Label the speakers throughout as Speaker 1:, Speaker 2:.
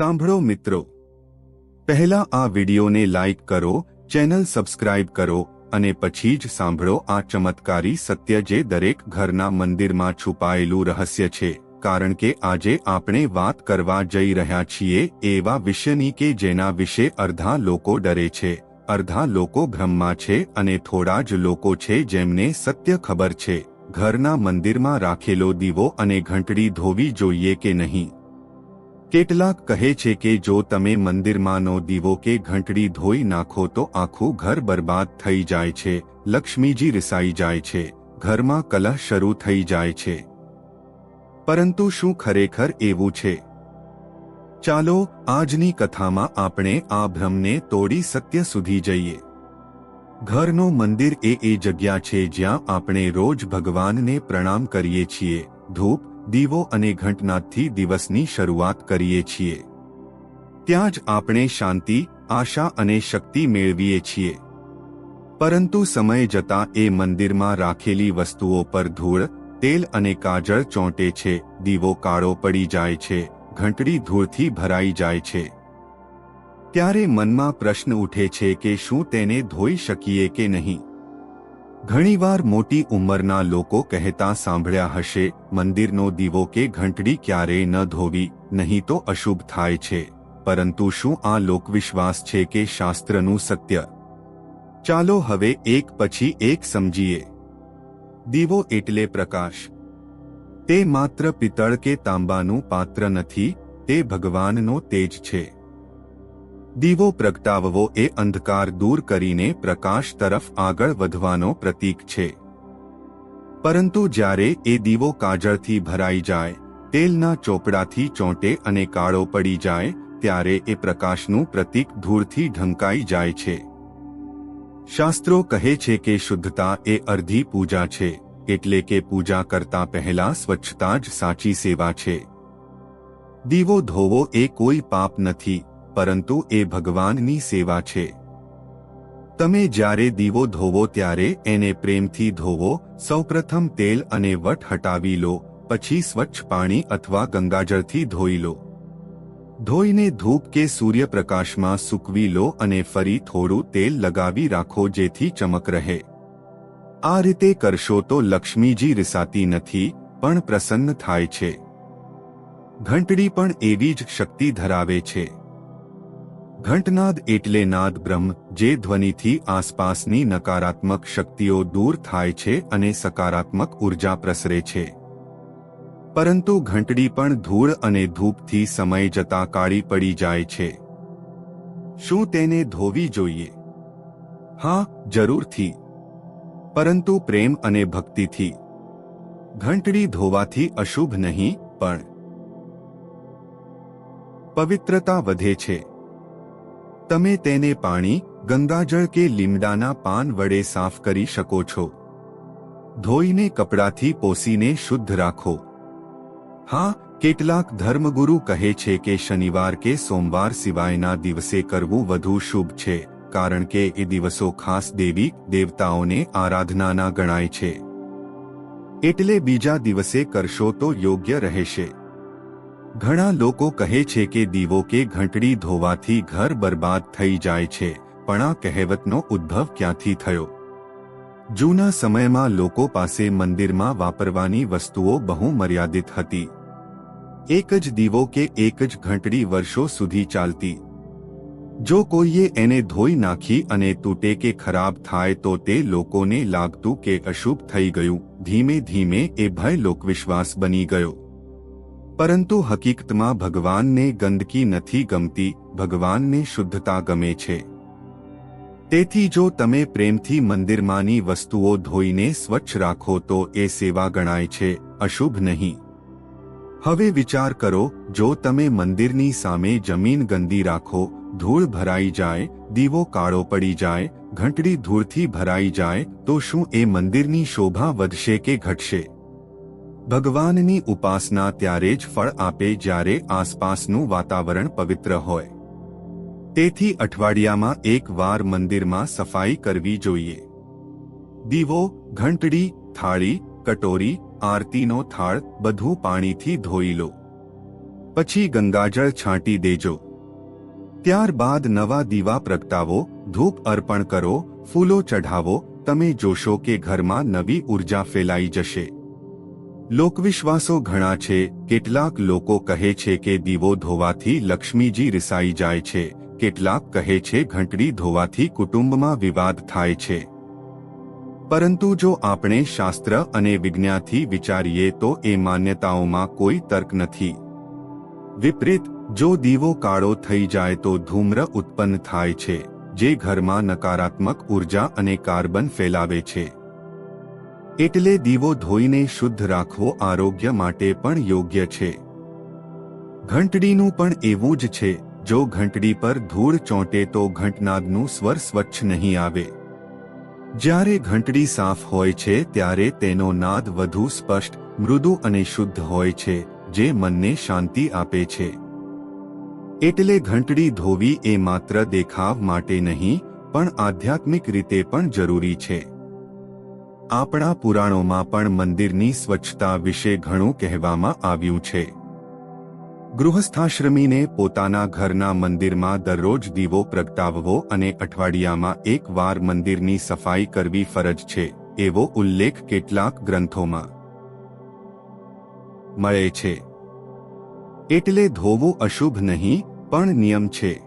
Speaker 1: સાંભળો મિત્રો. પહેલા આ વિડિયોને લાઇક કરો, ચેનલ સબસ્ક્રાઇબ કરો અને પછી જ સાંભળો આ ચમત્કારી સત્ય જે દરેક ઘરના મંદિરમાં છુપાયેલું રહસ્ય છે. કારણ કે આજે આપણે વાત કરવા જઈ રહ્યા છીએ એવા વિષયની કે જેના વિશે અર્ધા લોકો ડરે છે. અર્ધા લોકો ભ્રમમાં છે અને થોડા જ લોકો છે જેમને સત્ય ખબર છે. ઘરના મંદિરમાં રાખેલો દીવો અને ઘંટડી ધોવી જોઈએ કે નહીં? કેટલાક કહે છે કે જો તમે મંદિરમાંનો દીવો કે ઘંટડી ધોઈ નાખો તો આખું ઘર બરબાદ થઈ જાય છે, લક્ષ્મીજી રિસાઈ જાય છે, ઘરમાં કલહ શરૂ થઈ જાય છે. પરંતુ શું ખરેખર એવું છે? ચાલો, આજની કથામાં આપણે આ ભ્રમને તોડી સત્ય સુધી જઈએ. ઘરનો મંદિર એ એ જગ્યા છે જ્યાં આપણે રોજ ભગવાનને પ્રણામ કરીએ છીએ, ધૂપ દીવો અને ઘંટનાથથી દિવસની શરૂઆત કરીએ છીએ. ત્યાં જ આપણે શાંતિ, આશા અને શક્તિ મેળવીએ છીએ. પરંતુ સમય જતાં એ મંદિરમાં રાખેલી વસ્તુઓ પર ધૂળ, તેલ અને કાજળ ચોંટે છે, દીવો કાળો પડી જાય છે, ઘંટડી ધૂળથી ભરાઈ જાય છે. ત્યારે મનમાં પ્રશ્ન ઉઠે છે કે શું તેને ધોઈ શકીએ કે નહીં? ઘણીવાર મોટી ઉંમરના લોકો કહેતા સાંભળ્યા હશે, મંદિરનો દીવો કે ઘંટડી ક્યારેય ન ધોવી, નહીં તો અશુભ થાય છે. પરંતુ શું આ લોકવિશ્વાસ છે કે શાસ્ત્રનું સત્ય? ચાલો હવે એક પછી એક સમજીએ. દીવો એટલે પ્રકાશ. તે માત્ર પિત્તળ કે તાંબાનું પાત્ર નથી, તે ભગવાનનો તેજ છે. દીવો પ્રગટાવવો એ અંધકાર દૂર કરીને પ્રકાશ તરફ આગળ વધવાનો પ્રતીક છે. પરંતુ જ્યારે એ દીવો કાજળથી ભરાઈ જાય, તેલના ચોપડાથી ચોંટે અને કાળો પડી જાય, ત્યારે એ પ્રકાશનું પ્રતીક ધૂળથી ઢંકાઈ જાય છે. શાસ્ત્રો કહે છે કે શુદ્ધતા એ અર્ધી પૂજા છે, એટલે કે પૂજા કરતા પહેલા સ્વચ્છતા જ સાચી સેવા છે. દીવો ધોવો એ કોઈ પાપ નથી પરંતુ એ ભગવાનની સેવા છે. તમે જ્યારે દીવો ધોવો ત્યારે એને પ્રેમથી ધોવો, સૌપ્રથમ તેલ અને વટ હટાવી લો, પછી સ્વચ્છ પાણી અથવા ગંગાજળથી ધોઈ લો. ધોઈને ધૂપ કે સૂર્યપ્રકાશમાં સૂકવી લો અને ફરી થોડું તેલ લગાવી રાખો જેથી ચમક રહે. આ રીતે કરશો તો લક્ષ્મીજી રિસાતી નથી, પણ પ્રસન્ન થાય છે. ઘંટડી પણ એવી જ શક્તિ ધરાવે છે. ઘંટનાદ એટલે નાદ બ્રહ્મ, જે ધ્વનિથી આસપાસની નકારાત્મક શક્તિઓ દૂર થાય છે અને સકારાત્મક ઊર્જા પ્રસરે છે. પરંતુ ઘંટડી પણ ધૂળ અને ધૂપથી સમય જતા કાળી પડી જાય છે. શું તેને ધોવી જોઈએ? હા, જરૂરથી. પરંતુ પ્રેમ અને ભક્તિથી. ઘંટડી ધોવાથી અશુભ નહીં, પણ. પવિત્રતા વધે છે. તમે તેને પાણી, ગંગાજળ કે લીમડાના પાન વડે સાફ કરી શકો છો. ધોઈને કપડાથી પોસીને શુદ્ધ રાખો. હા, કેટલાક ધર્મગુરુ કહે છે કે શનિવાર કે સોમવાર સિવાયના દિવસે કરવું વધુ શુભ છે, કારણ કે એ દિવસો ખાસ દેવી, દેવતાઓને આરાધનાના ગણાય છે. એટલે બીજા દિવસે કરશો તો યોગ્ય રહેશે. ઘણા લોકો કહે છે કે દીવો કે ઘંટડી ધોવાથી ઘર બરબાદ થઈ જાય છે, પણ આ કહેવતનો ઉદ્ભવ ક્યાંથી થયો? જૂના સમયમાં લોકો પાસે મંદિરમાં વાપરવાની વસ્તુઓ બહુ મર્યાદિત હતી. એક જ દીવો કે એક જ ઘંટડી વર્ષો સુધી ચાલતી. જો કોઈએ એને ધોઈ નાખી અને તૂટે કે ખરાબ થાય તો તે લોકોને લાગતું કે અશુભ થઈ ગયું, ધીમે ધીમે એ ભય લોકવિશ્વાસ બની ગયો. પરંતુ હકીકતમાં ભગવાનને ગંદકી નથી ગમતી, ભગવાનને શુદ્ધતા ગમે છે. તેથી જો તમે પ્રેમથી મંદિરમાંની વસ્તુઓ ધોઈને સ્વચ્છ રાખો તો એ સેવા ગણાય છે, અશુભ નહીં. હવે વિચાર કરો, જો તમે મંદિરની સામે જમીન ગંદી રાખો, ધૂળ ભરાઈ જાય, દીવો કાળો પડી જાય, ઘંટડી ધૂળથી ભરાઈ જાય, તો શું એ મંદિરની શોભા વધશે કે ઘટશે? ભગવાનની ઉપાસના ત્યારે જ ફળ આપે જ્યારે આસપાસનું વાતાવરણ પવિત્ર હોય. તેથી અઠવાડિયામાં એક વાર મંદિરમાં સફાઈ કરવી જોઈએ. દીવો, ઘંટડી, થાળી, કટોરી, આરતીનો થાળ, બધું પાણીથી ધોઈ લો. પછી ગંગાજળ છાંટી દેજો. ત્યારબાદ નવા દીવા પ્રગટાવો, ધૂપ અર્પણ કરો, ફૂલો ચઢાવો, તમે જોશો કે ઘરમાં નવી ઊર્જા ફેલાઈ જશે. લોકવિશ્વાસો ઘણા છે. કેટલાક લોકો કહે છે કે દીવો ધોવાથી લક્ષ્મીજી રિસાઈ જાય છે. કેટલાક કહે છે ઘંટડી ધોવાથી કુટુંબમાં વિવાદ થાય છે. પરંતુ જો આપણે શાસ્ત્ર અને વિજ્ઞાનથી વિચારીએ તો એ માન્યતાઓમાં કોઈ તર્ક નથી. વિપરીત, જો દીવો કાળો થઈ જાય તો ધૂમ્ર ઉત્પન્ન થાય છે, જે ઘરમાં નકારાત્મક ઊર્જા અને કાર્બન ફેલાવે છે. એટલે દીવો ધોઈને શુદ્ધ રાખવો આરોગ્ય માટે પણ યોગ્ય છે. ઘંટડીનું પણ એવું જ છે, જો ઘંટડી પર ધૂળ ચોંટે તો ઘંટનાદનું સ્વર સ્વચ્છ નહીં આવે. જ્યારે ઘંટડી સાફ હોય છે ત્યારે તેનો નાદ વધુ સ્પષ્ટ, મૃદુ અને શુદ્ધ હોય છે, જે મનને શાંતિ આપે છે. એટલે ઘંટડી ધોવી એ માત્ર દેખાવ માટે નહીં, પણ આધ્યાત્મિક રીતે પણ જરૂરી છે. આપણા પુરાણોમાં પણ મંદિરની સ્વચ્છતા વિશે ઘણું કહેવામાં આવ્યું છે. ગૃહસ્થાશ્રમીને પોતાના ઘરના મંદિરમાં દરરોજ દીવો પ્રગટાવવો અને અઠવાડિયામાં એક વાર મંદિરની સફાઈ કરવી ફરજ છે, એવો ઉલ્લેખ કેટલાક ગ્રંથોમાં મળે છે. એટલે ધોવું અશુભ નહીં, પણ નિયમ છે.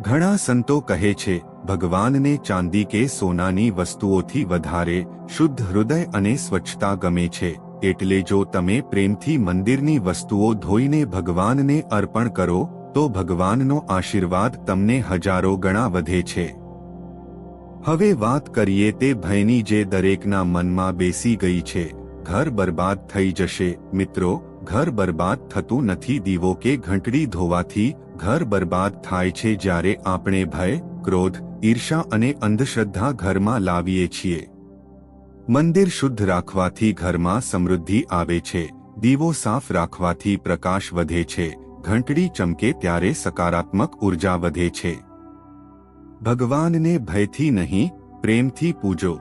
Speaker 1: ઘણા સંતો કહે છે ભગવાનને ચાંદી કે સોનાની વસ્તુઓથી વધારે શુદ્ધ હૃદય અને સ્વચ્છતા ગમે છે, એટલે જો તમે પ્રેમથી મંદિરની વસ્તુઓ ધોઈને ભગવાનને અર્પણ કરો, તો ભગવાનનો આશીર્વાદ તમને હજારો ગણા વધે છે. હવે વાત કરીએ તે ભયની જે દરેકના મનમાં બેસી ગઈ છે, ઘર બરબાદ થઈ જશે, મિત્રો, ઘર બરબાદ થતું નથી, દીવો કે ઘંટડી ધોવાથી ઘર બરબાદ થાય છે, જ્યારે આપણે ભય, ક્રોધ ઈર્ષા અને અંધશ્રદ્ધા ઘરમાં લાવીએ છીએ. મંદિર શુદ્ધ રાખવાથી ઘરમાં સમૃદ્ધિ આવે છે, દીવો સાફ રાખવાથી પ્રકાશ વધે છે, ઘંટડી ચમકે ત્યારે સકારાત્મક ઊર્જા વધે છે. ભગવાનને ભયથી નહીં, પ્રેમથી પૂજો.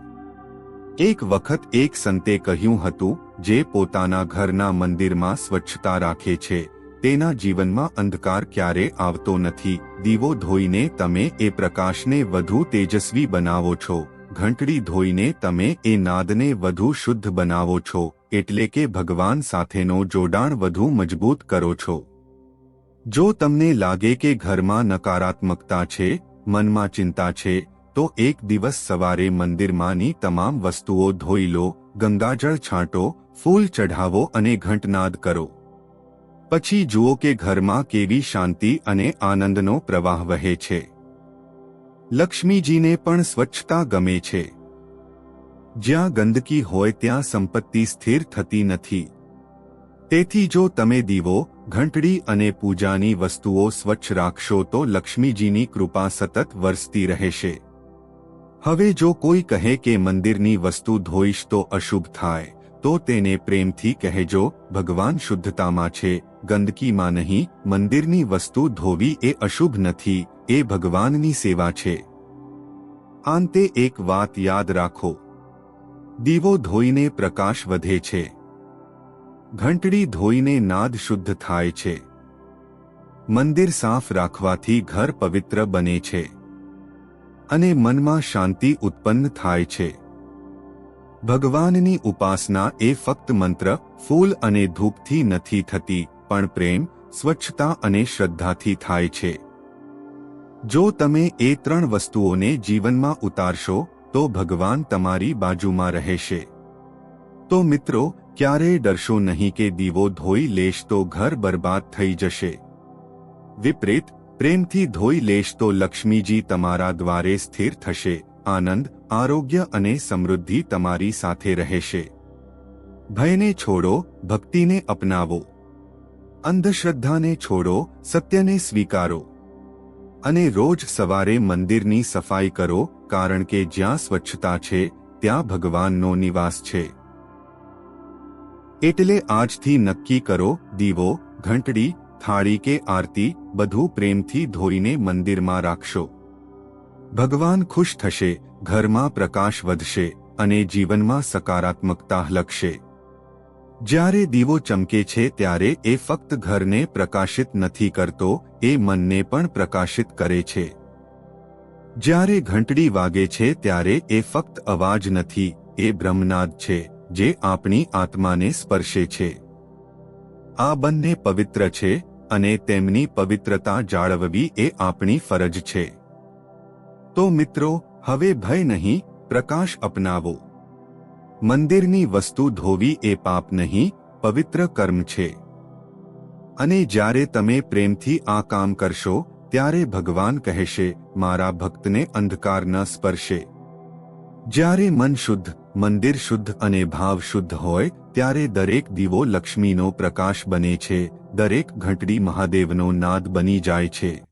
Speaker 1: એક વખત એક સંતે કહ્યું હતું, જે પોતાના ઘરના મંદિરમાં સ્વચ્છતા રાખે છે તેના જીવનમાં અંધકાર ક્યારે આવતો નથી? દીવો ધોઈને તમે એ પ્રકાશને વધુ તેજસ્વી બનાવો છો. ઘંટડી ધોઈને તમે એ નાદને વધુ શુદ્ધ બનાવો છો. એટલે કે ભગવાન સાથેનો જોડાણ વધુ મજબૂત કરો છો. જો તમને લાગે કે ઘરમાં નકારાત્મકતા છે, મનમાં ચિંતા છે, તો એક દિવસ સવારે મંદિરમાંની તમામ વસ્તુઓ ધોઈ લો, ગંગાજળ છાંટો, ફૂલ ચઢાવો અને ઘંટનાદ કરો. પછી જુઓ કે ઘરમાં કેવી શાંતિ અને આનંદનો પ્રવાહ વહે છે. લક્ષ્મીજીને પણ સ્વચ્છતા ગમે છે. જ્યાં ગંદકી હોય ત્યાં સંપત્તિ સ્થિર થતી નથી. તેથી જો તમે દીવો, ઘંટડી અને પૂજાની વસ્તુઓ સ્વચ્છ રાખશો તો લક્ષ્મીજીની કૃપા સતત વરસતી રહેશે. હવે જો કોઈ કહે કે મંદિરની વસ્તુ ધોઈશ તો અશુભ થાય, તો તેને પ્રેમથી કહેજો, ભગવાન શુદ્ધતામાં છે ગંદકીમાં નહીં, મંદિરની વસ્તુ ધોવી એ અશુભ નથી, એ ભગવાનની સેવા છે. આંતે એક વાત યાદ રાખો. દીવો ધોઈને પ્રકાશ વધે છે. ઘંટડી ધોઈને નાદ શુદ્ધ થાય છે. મંદિર સાફ રાખવાથી ઘર પવિત્ર બને છે. અને મનમાં શાંતિ ઉત્પન્ન થાય છે. ભગવાનની ઉપાસના એ ફક્ત મંત્ર, ફૂલ અને ધૂપથી નથી થતી પણ પ્રેમ, સ્વચ્છતા અને શ્રદ્ધાથી થાય છે. જો તમે એ ત્રણ વસ્તુઓને જીવનમાં ઉતારશો, તો ભગવાન તમારી બાજુમાં રહેશે. તો મિત્રો, ક્યારેય ડરશો નહીં કે દીવો ધોઈ લેશ તો ઘર બરબાદ થઈ જશે. વિપરીત, પ્રેમથી ધોઈ લેશ તો લક્ષ્મીજી તમારા દ્વારે સ્થિર થશે, આનંદ, આરોગ્ય અને સમૃદ્ધિ તમારી સાથે રહેશે. ભયને છોડો, ભક્તિને અપનાવો. અંધશ્રદ્ધાને છોડો, સત્યને સ્વીકારો અને રોજ સવારે મંદિરની સફાઈ કરો, કારણ કે જ્યાં સ્વચ્છતા છે, ત્યાં ભગવાનનો નિવાસ છે. એટલે આજથી નક્કી કરો, દીવો, ઘંટડી, થાળી કે આરતી, બધું પ્રેમથી ધોઈને મંદિરમાં રાખશો. ભગવાન ખુશ થશે, ઘરમાં પ્રકાશ વધશે અને જીવનમાં સકારાત્મકતા લખશે. જ્યારે દીવો ચમકે છે ત્યારે એ ફક્ત ઘરને પ્રકાશિત નથી કરતો, એ મનને પણ પ્રકાશિત કરે છે. જ્યારે ઘંટડી વાગે છે ત્યારે એ ફક્ત અવાજ નથી, એ બ્રહ્મનાદ છે, જે આપણી આત્માને સ્પર્શે છે. આ બંને પવિત્ર છે અને તેમની પવિત્રતા જાળવવી એ આપણી ફરજ છે. તો મિત્રો, હવે ભય નહીં, પ્રકાશ અપનાવો. મંદિરની વસ્તુ ધોવી એ પાપ નહીં, પવિત્ર કર્મ છે. અને જ્યારે તમે પ્રેમથી આ કામ કરશો, ત્યારે ભગવાન કહેશે, મારા ભક્તને અંધકાર ન સ્પર્શે. જ્યારે મન શુદ્ધ, મંદિર શુદ્ધ અને ભાવ શુદ્ધ હોય, ત્યારે દરેક દીવો લક્ષ્મીનો પ્રકાશ બને છે, દરેક ઘંટડી મહાદેવનો નાદ બની જાય છે.